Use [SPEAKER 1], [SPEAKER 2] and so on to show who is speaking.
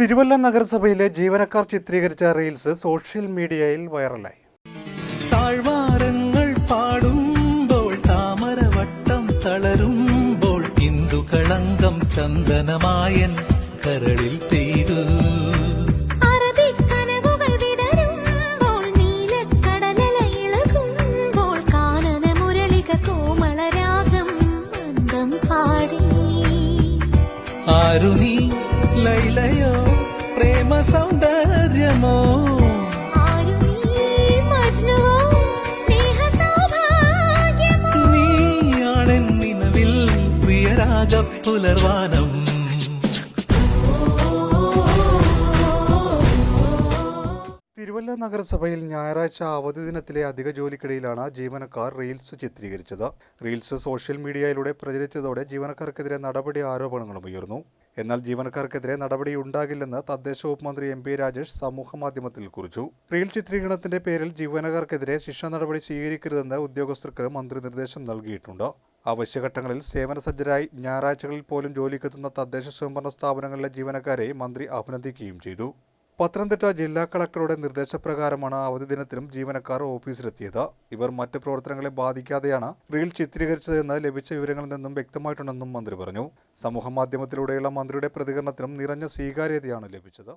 [SPEAKER 1] തിരുവല്ല നഗരസഭയിലെ ജീവനക്കാർ ചിത്രീകരിച്ച റീൽസ് സോഷ്യൽ മീഡിയയിൽ വൈറലായി.
[SPEAKER 2] താഴ്വാരങ്ങൾ പാടുമ്പോൾ താമരവട്ടം തളരുമ്പോൾ ഹിന്ദുക്കളങ്കം ചന്ദനമായൻ കരളിൽ പെയ്തു.
[SPEAKER 3] കോമളരാഗം പാടി.
[SPEAKER 2] ആരു നീ ലൈലയോ പ്രേമ സൗന്ദര്യമോ
[SPEAKER 3] ആരു
[SPEAKER 1] തിരുവല്ല നഗരസഭയിൽ ഞായറാഴ്ച അവധി ദിനത്തിലെ അധിക ജോലിക്കിടയിലാണ് ജീവനക്കാർ റീൽസ് ചിത്രീകരിച്ചത്. റീൽസ് സോഷ്യൽ മീഡിയയിലൂടെ പ്രചരിച്ചതോടെ ജീവനക്കാർക്കെതിരെ നടപടി ആരോപണങ്ങളും ഉയർന്നു. എന്നാൽ ജീവനക്കാർക്കെതിരെ നടപടി ഉണ്ടാകില്ലെന്ന് തദ്ദേശ വകുപ്പ് മന്ത്രി എം പി രാജേഷ് സമൂഹമാധ്യമത്തിൽ കുറിച്ചു. റീൽ ചിത്രീകരണത്തിന്റെ പേരിൽ ജീവനക്കാർക്കെതിരെ ശിക്ഷ നടപടി സ്വീകരിക്കരുതെന്ന് ഉദ്യോഗസ്ഥർക്ക് മന്ത്രി നിർദ്ദേശം നൽകിയിട്ടുണ്ട്. അവശ്യഘട്ടങ്ങളിൽ സേവനസജ്ജരായി ഞായറാഴ്ചകളിൽ പോലും ജോലിക്കെത്തുന്ന തദ്ദേശ സ്വയംഭരണ സ്ഥാപനങ്ങളിലെ ജീവനക്കാരെ മന്ത്രി അഭിനന്ദിക്കുകയും ചെയ്തു. പത്തനംതിട്ട ജില്ലാ കളക്ടറുടെ നിർദ്ദേശപ്രകാരമാണ് അവധി ദിനത്തിലും ജീവനക്കാർ ഓഫീസിലെത്തിയത്. ഇവർ മറ്റ് പ്രവർത്തനങ്ങളെ ബാധിക്കാതെയാണ് റീൽ ചിത്രീകരിച്ചതെന്ന് ലഭിച്ച വിവരങ്ങളിൽ നിന്നും വ്യക്തമായിട്ടുണ്ടെന്നും മന്ത്രി പറഞ്ഞു. സമൂഹമാധ്യമത്തിലൂടെയുള്ള മന്ത്രിയുടെ പ്രതികരണത്തിനും നിറഞ്ഞ സ്വീകാര്യതയാണ് ലഭിച്ചത്.